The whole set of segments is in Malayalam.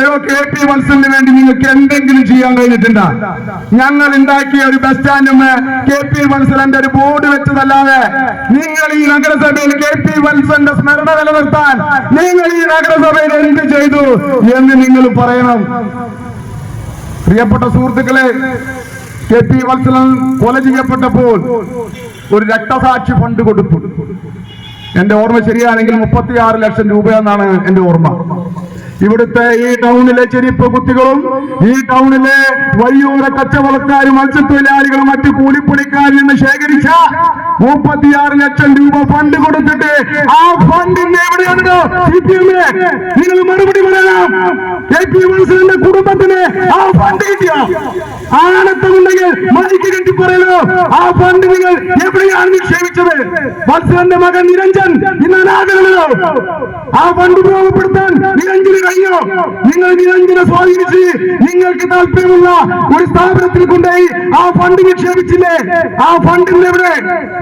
ഏതോ കെ പി വത്സലിന് വേണ്ടി നിങ്ങൾക്ക് എന്തെങ്കിലും ചെയ്യാൻ കഴിഞ്ഞിട്ടുണ്ടോ? ഞങ്ങൾ ഉണ്ടാക്കിയ ഒരു ബസ് സ്റ്റാൻഡും കെ പി വത്സലന്റെ ഒരു ബോർഡ് വെച്ചതല്ലാതെ നിങ്ങൾ ഈ നഗരസഭയിൽ കെ പി വത്സലിന്റെ സ്മരണ നിലനിർത്താൻ നിങ്ങൾ ഈ നഗരസഭയിൽ എന്ത് ചെയ്തു എന്ന് നിങ്ങൾ പറയണം. പ്രിയപ്പെട്ട സുഹൃത്തുക്കളെ കെ പി വത്സലൻ കൊല ചെയ്യപ്പെട്ടപ്പോൾ ഒരു രക്തസാക്ഷി ഫണ്ട് കൊടുത്തു. എന്റെ ഓർമ്മ ശരിയാണെങ്കിൽ മുപ്പത്തിയാറ് ലക്ഷം രൂപയെന്നാണ് എന്റെ ഓർമ്മ. ഇവിടുത്തെ ഈ ടൗണിലെ ചെരിപ്പ് കുത്തികളും ഈ ടൗണിലെ വഴിയോര കച്ചവടക്കാരും മത്സ്യത്തൊഴിലാളികളും മറ്റു കൂലിപ്പണിക്കാരിൽ നിന്ന് ശേഖരിച്ച മുപ്പത്തിയാറ് ലക്ഷം രൂപ ഫണ്ട് കൊടുത്തിട്ട് ആ ഫണ്ടിന് എവിടെയാണ് നിങ്ങൾ മറുപടി പറയണം. കെ പി മത്സരന്റെ കുടുംബത്തിന് ഫണ്ട് കിട്ടിയ? പറയലോ? ആ ഫണ്ട് എവിടെയാണ് നിക്ഷേപിച്ചത്? വത്സരന്റെ മകൻ നിരഞ്ജൻ ഇന്ന് അനാഥകളോ ആ ഫണ്ട് ഉപയോഗപ്പെടുത്താൻ നിരഞ്ജന് കഴിഞ്ഞോ? നിങ്ങൾ നിരഞ്ജനെ സ്വാധീനിച്ച് നിങ്ങൾക്ക് താല്പര്യമുള്ള ഒരു സ്ഥാപനത്തിൽ കൊണ്ടുപോയി ആ ഫണ്ട് നിക്ഷേപിച്ചില്ലേ? ആ ഫണ്ടിൽ എവിടെ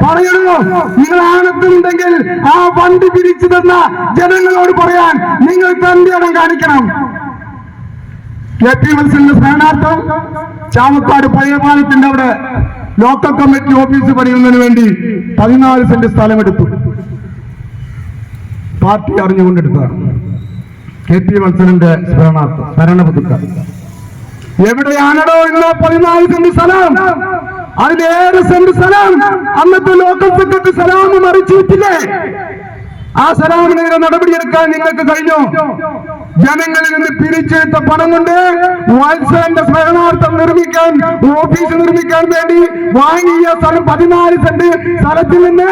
പറയണോ? നിങ്ങൾ ആനത്തുണ്ടെങ്കിൽ ആ ഫണ്ട് പിരിച്ചു തന്ന ജനങ്ങളോട് പറയാൻ നിങ്ങൾ തന്റെ ഇടം കാണിക്കണം. കെ സ്ഥാനാർത്ഥം. ചാമക്കാട് പഴയ പാലത്തിന്റെ അവിടെ ലോക്കൽ കമ്മിറ്റി ഓഫീസ് പണിയുന്നതിന് വേണ്ടി പതിനാല് സെന്റ് സ്ഥലമെടുത്തു. പാർട്ടി അറിഞ്ഞുകൊണ്ടെടുത്തതാണ്. കെ പി മത്സരന്റെ സ്മരണാർത്ഥം സ്മരണ എവിടെയാണോ ഇന്ന് പതിനാല് സെന്റ് സ്ഥലം? അതിലേറെ സെന്റ് സ്ഥലം. അന്നത്തെ ലോക്കൽ സെക്രട്ടറി സലാം മറിച്ചിട്ടില്ലേ ആ സലാമിനെതിരെ നടപടിയെടുക്കാൻ നിങ്ങൾക്ക് കഴിഞ്ഞു? ജനങ്ങളിൽ നിന്ന് പിരിച്ചെടുത്ത പണം കൊണ്ട് വത്സലന്റെ സ്മരണാർത്ഥം നിർമ്മിക്കാൻ ഓഫീസ് നിർമ്മിക്കാൻ വേണ്ടി വാങ്ങിയ സ്ഥലം പതിനാല് സെന്റ് സ്ഥലത്തിൽ നിന്ന്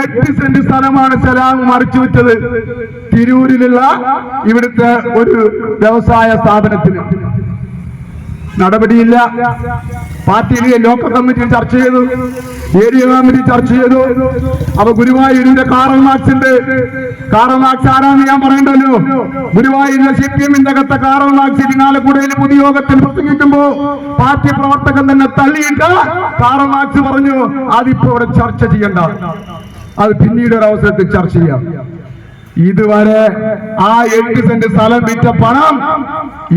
എട്ട് സെന്റ് സ്ഥലമാണ് സലാം മറിച്ചു വിറ്റത്. തിരൂരിലുള്ള ഇവിടുത്തെ ഒരു വ്യവസായ സ്ഥാപനത്തിന്. നടപടിയില്ല. പാർട്ടിയിലെ ലോക്കൽ കമ്മിറ്റി ചർച്ച ചെയ്തു. ഏരിയ കമ്മിറ്റി ചർച്ച ചെയ്തു. അപ്പൊ ഗുരുവായൂരിന്റെ കാറൽ മാർക്സിന്റെ കാറൽ മാർക്സ് ആരാന്ന് ഞാൻ പറയണ്ടല്ലോ? ഗുരുവായൂരിലെ സി പി എമ്മിന്റെ അകത്തെ കാറൽ മാർക്സ് ഇരിങ്ങാലക്കുടയിൽ പൊതുയോഗത്തിൽ പ്രസംഗിക്കുമ്പോ പാർട്ടി പ്രവർത്തകൻ തന്നെ തള്ളിയിട്ട് കാറൽ മാർക്സ് പറഞ്ഞു അതിപ്പോ ഇവിടെ ചർച്ച ചെയ്യണ്ട. അത് പിന്നീട് ഒരു അവസരത്തിൽ ചർച്ച ചെയ്യാം. ഇതുവരെ ആ എട്ട് സെന്റ് സ്ഥലം വിറ്റ പണം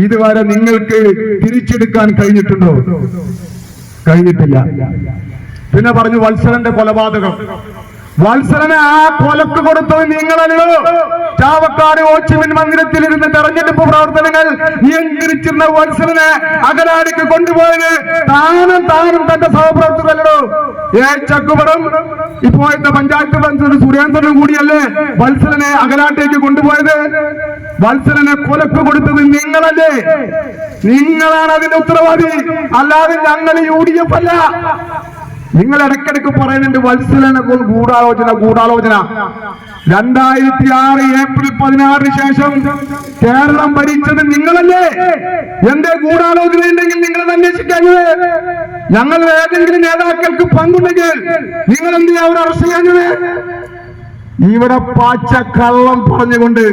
ഇതുവരെ നിങ്ങൾക്ക് തിരിച്ചെടുക്കാൻ കഴിഞ്ഞിട്ടുണ്ടോ? കഴിഞ്ഞിട്ടില്ല. പിന്നെ പറഞ്ഞു വത്സരന്റെ കൊലപാതകം. വത്സരനെ ആ കൊലക്ക് കൊടുത്തത് നിങ്ങളല്ലോ. ചാവക്കാട് ഓച്ചിമിൻ മന്ദിരത്തിൽ ഇരുന്ന് തെരഞ്ഞെടുപ്പ് പ്രവർത്തനങ്ങൾ നിയന്ത്രിച്ചിരുന്ന വത്സരനെ അകലാടിക്ക് കൊണ്ടുപോയത് താനും താനും തന്റെ സഹപ്രവർത്തകരല്ലോ. ഏ ചക്കുപടം. ഇപ്പോഴത്തെ പഞ്ചായത്ത് പ്രസിഡന്റ് സുരേന്ദ്രനും കൂടിയല്ലേ വത്സരനെ അകലാട്ടേക്ക് കൊണ്ടുപോയത്? വത്സരനെ കൊലക്ക് കൊടുത്തത് നിങ്ങളല്ലേ. നിങ്ങളാണ് അതിന്റെ ഉത്തരവാദി. അല്ലാതെ ഞങ്ങൾ യു ഡി എഫ് അല്ല. നിങ്ങൾ ഇടയ്ക്കിടയ്ക്ക് പറയുന്നുണ്ട് വത്സലന ഗൂഢാലോചന ഗൂഢാലോചന. രണ്ടായിരത്തി ആറ് ഏപ്രിൽ പതിനാറിന് ശേഷം കേരളം ഭരിച്ചത് നിങ്ങളല്ലേ? എന്റെ ഗൂഢാലോചന ഉണ്ടെങ്കിൽ നിങ്ങൾ അന്വേഷിക്കാഞ്ഞത് ഞങ്ങൾ ഏതെങ്കിലും നേതാക്കൾക്ക് പങ്കുണ്ടെങ്കിൽ നിങ്ങൾ എന്ത് ചെയ്യാൻ അവർ അറസ്റ്റ് ചെയ്യാഞ്ഞത് ഇവിടെ പാച്ച കള്ളം പറഞ്ഞുകൊണ്ട്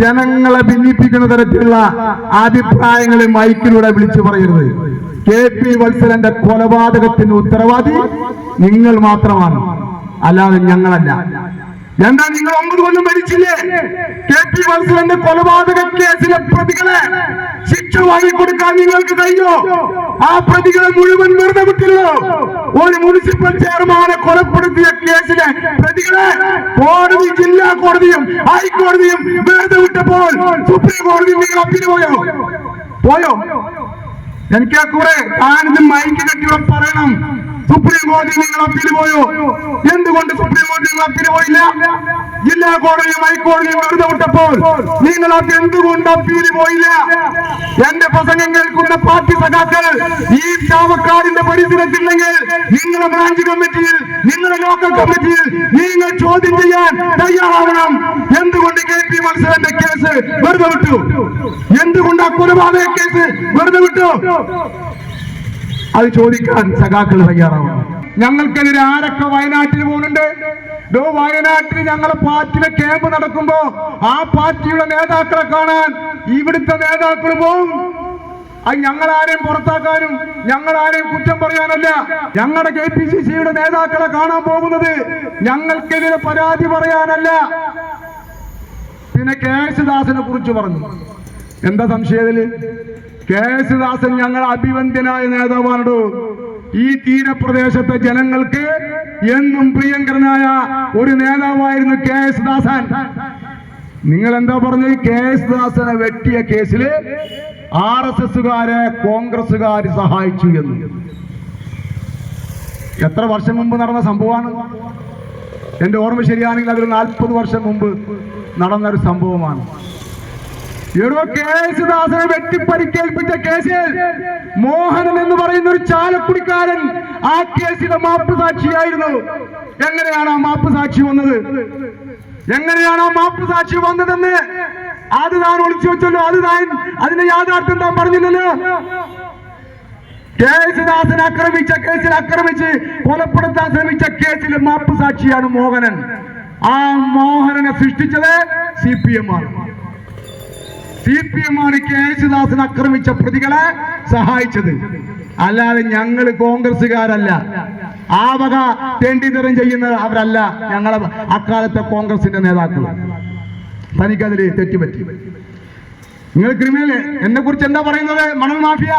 ജനങ്ങളെ ഭിന്നിപ്പിക്കുന്ന തരത്തിലുള്ള അഭിപ്രായങ്ങളെ മൈക്കിലൂടെ വിളിച്ചു പറയരുത്. കെ പി വത്സലന്റെ കൊലപാതകത്തിന് ഉത്തരവാദി നിങ്ങൾ മാത്രമാണ്. അല്ലാതെ ഞങ്ങളല്ല. എന്താ നിങ്ങൾ ഒമ്പത് കൊല്ലം ഭരിച്ചില്ലേ? കെ പി വത്സലന്റെ കൊലപാതക കേസിലെ പ്രതികളെ ശിക്ഷ വാങ്ങിക്കൊടുക്കാൻ നിങ്ങൾക്ക് കഴിയോ ആ പ്രതികളെ മുഴുവൻ വെറുതെ വിട്ടില്ലോ ഒരു മുനിസിപ്പൽ ചെയർമാനെ കൊലപ്പെടുത്തിയ കേസിലെ പ്രതികളെ കോടതി ജില്ലാ കോടതിയും ഹൈക്കോടതിയും വെറുതെ വിട്ടപ്പോൾ സുപ്രീം കോടതി നിങ്ങൾ അപ്പീൽ പോയോ? പോയോ? എനിക്ക് ആ കൂടെ താനിത് മൈക്ക് കെട്ടിയോ പറയണം. സുപ്രീം കോടതി നിങ്ങൾ അപ്പീൽ പോയോ എന്തുകൊണ്ട് സുപ്രീം കോടതി നിങ്ങൾ അപ്പീൽ പോയില്ല ജില്ലാ കോടതിയും ഹൈക്കോടതിയും വെറുതെ വിട്ടപ്പോൾ നിങ്ങൾ അത് എന്തുകൊണ്ട് അപ്പീൽ പോയില്ല എന്റെ പ്രസംഗം കേൾക്കുന്ന പാർട്ടി സഖാക്കൾ ഈ ചാവക്കാടിന്റെ പരിസരത്തില്ലെങ്കിൽ നിങ്ങളുടെ ബ്രാഞ്ച് കമ്മിറ്റിയിൽ നിങ്ങളുടെ ലോക്കൽ കമ്മിറ്റിയിൽ നിങ്ങൾ ചോദ്യം ചെയ്യാൻ തയ്യാറാവണം. എന്തുകൊണ്ട് കെ പി മത്സരന്റെ കേസ് വെറുതെ വിട്ടു? എന്തുകൊണ്ട് ആ കൊലപാതക കേസ് വെറുതെ വിട്ടു? അത് ചോദിക്കാൻ സഖാക്കൾ തയ്യാറാവണം ഞങ്ങൾക്കെതിരെ ആരൊക്കെ വയനാട്ടിൽ പോകുന്നുണ്ട്? ഡോ വയനാട്ടിൽ ഞങ്ങളെ പാർട്ടിയുടെ ക്യാമ്പ് നടക്കുമ്പോ ആ പാർട്ടിയുടെ നേതാക്കളെ കാണാൻ ഇവിടുത്തെ നേതാക്കൾ പോവും. അത് ഞങ്ങൾ ആരെയും പുറത്താക്കാനും ഞങ്ങൾ ആരെയും കുറ്റം പറയാനല്ല. ഞങ്ങളുടെ കെ പി സി സിയുടെ നേതാക്കളെ കാണാൻ പോകുന്നത് ഞങ്ങൾക്കെതിരെ പരാതി പറയാനല്ല. പിന്നെ കെ യേശുദാസിനെ കുറിച്ച് പറഞ്ഞു. എന്താ സംശയത്തിൽ കെ എസ് ദാസൻ ഞങ്ങൾ അഭിവന്ദ്യനായ നേതാവാണ് ഈ തീരപ്രദേശത്തെ ജനങ്ങൾക്ക് എന്നും പ്രിയങ്കരനായ ഒരു നേതാവായിരുന്നു കെ എസ് ദാസൻ നിങ്ങൾ എന്താ പറഞ്ഞു കെ എസ് ദാസനെ വെട്ടിയ കേസിൽ ആർ എസ് എസുകാരെ കോൺഗ്രസുകാർ സഹായിച്ചു എന്ന്. എത്ര വർഷം മുമ്പ് നടന്ന സംഭവമാണ്? എന്റെ ഓർമ്മ ശരിയാണെങ്കിൽ അതൊരു നാൽപ്പത് വർഷം മുമ്പ് നടന്ന ഒരു സംഭവമാണ്. എടോ കേസുദാസനെ വെട്ടിപ്പരിക്കേൽപ്പിച്ച കേസിൽ മോഹനൻ എന്ന് പറയുന്ന ഒരു ചാലക്കുടിക്കാരൻ ആ കേസിലെ മാപ്പ് സാക്ഷിയായിരുന്നു എങ്ങനെയാണ് ആ മാപ്പ് സാക്ഷി വന്നത്? എങ്ങനെയാണ് ആ മാപ്പ് സാക്ഷി വന്നതെന്ന്? അത് താൻ ഒളിച്ചു വെച്ചല്ലോ അത് താൻ അതിന്റെ യാഥാർത്ഥ്യം താൻ പറഞ്ഞില്ലല്ലോ. കേസുദാസൻ ആക്രമിച്ച കേസിൽ ആക്രമിച്ച് കൊലപ്പെടുത്താൻ ശ്രമിച്ച കേസിൽ മാപ്പ് സാക്ഷിയാണ് മോഹനൻ. ആ മോഹനനെ സൃഷ്ടിച്ചത് സി പി എം ആണ്. സി പി എം ആണ് യേശുദാസൻ ആക്രമിച്ച പ്രതികളെ സഹായിച്ചത്. അല്ലാതെ ഞങ്ങൾ കോൺഗ്രസ്സുകാരല്ല. ആ വക തെണ്ടിത്തരം ചെയ്യുന്ന അവരല്ല. ഞങ്ങളെ അക്കാലത്തെ കോൺഗ്രസിന്റെ നേതാക്കൾ തനിക്കതിൽ തെറ്റുപറ്റി. നിങ്ങൾ ക്രിമിനൽ എന്നെ കുറിച്ച് എന്താ പറയുന്നത്? മണൽ മാഫിയ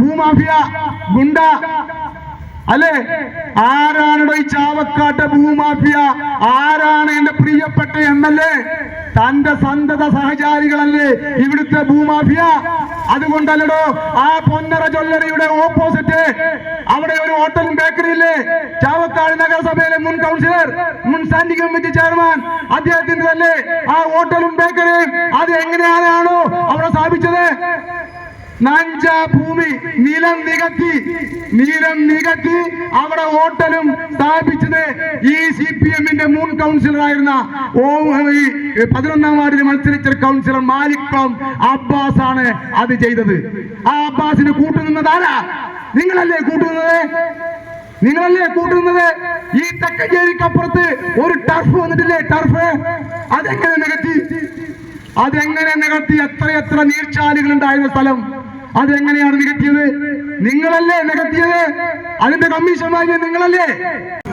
ഭൂമാഫിയ ഗുണ്ട. അല്ലേ? ആരാണോ ഈ ചാവക്കാട്ട ഭൂമാഫിയ? ആരാണ് എന്റെ പ്രിയപ്പെട്ട എം എൽ എ? തന്റെ സന്തത സഹചാരികളല്ലേ ഇവിടുത്തെ ഭൂമാഫിയ? അതുകൊണ്ടല്ലടോ ആ പൊന്നറ ജ്വല്ലറിയുടെ ഓപ്പോസിറ്റ് അവിടെ ഒരു ഹോട്ടലും ബേക്കറി ഇല്ലേ? ചാവക്കാട് നഗരസഭയിലെ മുൻ കൗൺസിലർ മുൻ സ്റ്റാൻഡിംഗ് കമ്മിറ്റി ചെയർമാൻ അദ്ദേഹത്തിന്റെ തന്നെ ആ ഹോട്ടലും ബേക്കറിയും? അത് എങ്ങനെയാണോ അവിടെ സ്ഥാപിച്ചത്? നഞ്ച ഭൂമി നിലം നികത്തി നിലം നികത്തി. അവിടെ ഹോട്ടലും സ്ഥാപിച്ചത് ഈ സി പി എമ്മിന്റെ മുൻ കൗൺസിലറായിരുന്ന പതിനൊന്നാം വാർഡിൽ മത്സരിച്ച കൗൺസിലർ മാലിക്കം അബ്ബാസ് ആണ് അത് ചെയ്തത്. ആ അബ്ബാസിന് കൂട്ടുനിന്നത് നിങ്ങളല്ലേ കൂട്ടുന്നത് നിങ്ങളല്ലേ കൂട്ടുന്നത് ഈ തെക്കഞ്ചേരിക്കപ്പുറത്ത് ഒരു ടർഫ് വന്നിട്ടില്ലേ ടർഫ് അതെങ്ങനെ നികത്തി? അതെങ്ങനെ നികത്തി? എത്ര എത്ര നീർച്ചാലുകൾ ഉണ്ടായിരുന്ന സ്ഥലം. അതെങ്ങനെയാണ് നികത്തിയത്? നിങ്ങളല്ലേ നികത്തിയത്? അതിന്റെ കമ്മീഷൻ വാങ്ങിയത് നിങ്ങളല്ലേ?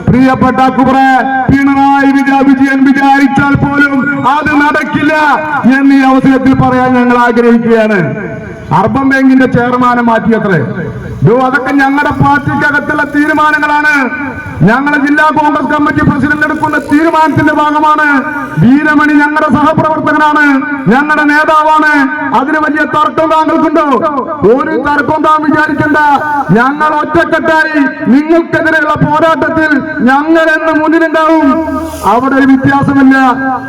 പ്രിയപ്പെട്ട കുറെ പിണറായി വിജയ വിജയൻ വിചാരിച്ചാൽ പോലും അത് നടക്കില്ല എന്ന് അവസരത്തിൽ പറയാൻ ഞങ്ങൾ ആഗ്രഹിക്കുകയാണ്. അർബൻ ബാങ്കിന്റെ ചെയർമാനെ മാറ്റിയത്രേ. അതൊക്കെ ഞങ്ങളുടെ പാർട്ടിക്കകത്തുള്ള തീരുമാനങ്ങളാണ്. ഞങ്ങളുടെ ജില്ലാ കോൺഗ്രസ് കമ്മിറ്റി പ്രസിഡന്റ് എടുക്കുന്ന തീരുമാനത്തിന്റെ ഭാഗമാണ് വീരമണി ഞങ്ങളുടെ സഹപ്രവർത്തകനാണ് ഞങ്ങളുടെ നേതാവാണ്. അതിന് വലിയ തർക്കം താങ്കൾക്കുണ്ടോ? ഒരു തർക്കം താൻ വിചാരിക്കണ്ട. ഞങ്ങൾ ഒറ്റക്കെട്ടായി നിങ്ങൾക്കെതിരെയുള്ള പോരാട്ടത്തിൽ ഞങ്ങൾ എന്ന് മുന്നിലുണ്ടാവും. അവിടെ ഒരു വ്യത്യാസമില്ല.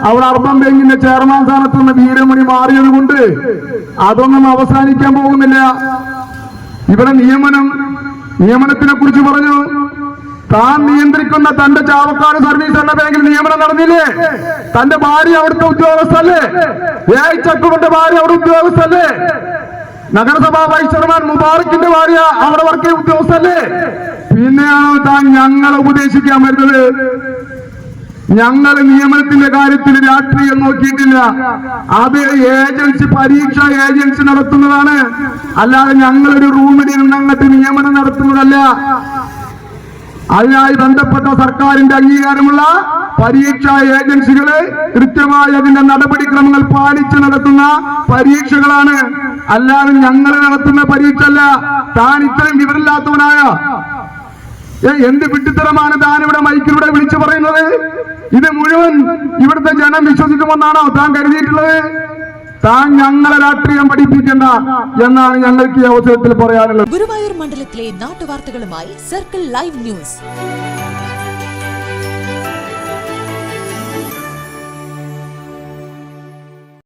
അവിടെ അർബൻ ബാങ്കിന്റെ ചെയർമാൻ സ്ഥാനത്ത് നിന്ന് വീരമണി മാറിയത് കൊണ്ട് അതൊന്നും അവസാനിക്കാൻ പോകുന്നില്ല. ഇവിടെ നിയമനം നിയമനത്തിനെ കുറിച്ച് പറഞ്ഞു. താൻ നിയന്ത്രിക്കുന്ന തന്റെ ചാവക്കാട് സർവീസ് എന്ന ബാങ്കിൽ നിയമനം നടന്നില്ലേ? തന്റെ ഭാര്യ അവിടുത്തെ ഉദ്യോഗസ്ഥല്ലേ? എ ചക്കുവിന്റെ ഭാര്യ അവിടെ ഉദ്യോഗസ്ഥല്ലേ? നഗരസഭാ വൈസ് ചെയർമാൻ മുബാറക്കിന്റെ ഭാര്യ അവിടെ വർക്ക് ഉദ്യോഗസ്ഥല്ലേ? പിന്നെയാണോ താൻ ഞങ്ങളെ ഉപദേശിക്കാൻ വരുന്നത്? ഞങ്ങൾ നിയമനത്തിന്റെ കാര്യത്തിൽ രാഷ്ട്രീയം നോക്കിയിട്ടില്ല. അത് ഏജൻസി പരീക്ഷ ഏജൻസി നടത്തുന്നതാണ്. അല്ലാതെ ഞങ്ങളൊരു റൂമിൽ ഇരുന്നങ്ങട്ട് നിയമനം നടത്തുന്നതല്ല. അതിനായി ബന്ധപ്പെട്ട സർക്കാരിന്റെ അംഗീകാരമുള്ള പരീക്ഷാ ഏജൻസികൾ കൃത്യമായി അതിന്റെ നടപടിക്രമങ്ങൾ പാലിച്ച് നടത്തുന്ന പരീക്ഷകളാണ്. അല്ലാതെ ഞങ്ങൾ നടത്തുന്ന പരീക്ഷ അല്ല താൻ ഇത്രയും വിവരമില്ലാത്തവനായ. എന്ത് വിട്ടിത്തരമാണ് താൻ ഇവിടെ മൈക്കിലൂടെ വിളിച്ചു പറയുന്നത്? ഇത് മുഴുവൻ ഇവിടുത്തെ ജനം വിശ്വസിക്കുമെന്നാണോ താൻ കരുതിയിട്ടുള്ളത്? താൻ ഞങ്ങളെ രാഷ്ട്രീയം പഠിപ്പിക്കണ്ട എന്നാണ് ഞങ്ങൾക്ക് ഈ അവസരത്തിൽ പറയാനുള്ളത്. ഗുരുവായൂർ മണ്ഡലത്തിലെ നാട്ടുവാർത്തകളുമായി സർക്കിൾ ലൈവ് ന്യൂസ്.